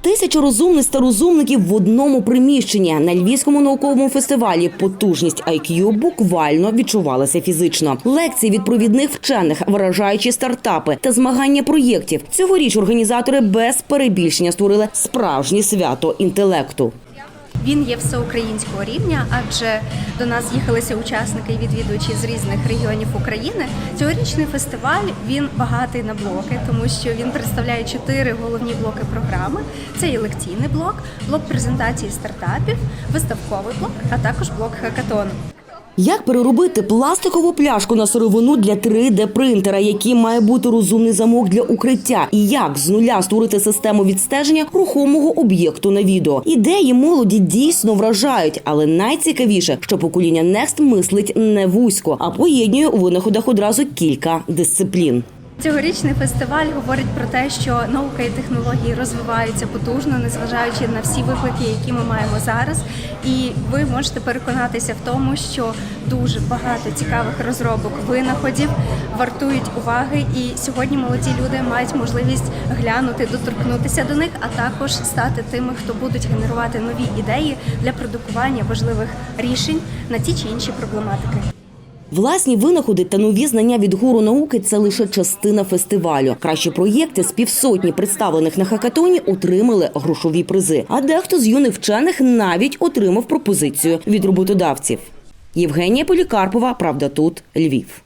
Тисяча розумниць та розумників в одному приміщенні на львівському науковому фестивалі. Потужність IQ буквально відчувалася фізично. Лекції від провідних вчених, вражаючі стартапи та змагання проєктів. Цьогоріч організатори без перебільшення створили справжнє свято інтелекту. Він є всеукраїнського рівня, адже до нас з'їхалися учасники і відвідувачі з різних регіонів України. Цьогорічний фестиваль він багатий на блоки, тому що він представляє чотири головні блоки програми: це і лекційний блок, блок презентації стартапів, виставковий блок, а також блок хакатону. Як переробити пластикову пляшку на сировину для 3D-принтера, який має бути розумний замок для укриття, і як з нуля створити систему відстеження рухомого об'єкту на відео? Ідеї молоді дійсно вражають, але найцікавіше, що покоління Next мислить не вузько, а поєднує у винаходах одразу кілька дисциплін. Цьогорічний фестиваль говорить про те, що наука і технології розвиваються потужно, незважаючи на всі виклики, які ми маємо зараз. І ви можете переконатися в тому, що дуже багато цікавих розробок винаходів вартують уваги. І сьогодні молоді люди мають можливість глянути, доторкнутися до них, а також стати тими, хто будуть генерувати нові ідеї для продукування важливих рішень на ті чи інші проблематики. Власні винаходи та нові знання від гуру науки це лише частина фестивалю. Кращі проєкти з півсотні представлених на хакатоні отримали грошові призи. А дехто з юних вчених навіть отримав пропозицію від роботодавців. Євгенія Полікарпова, правда, тут Львів.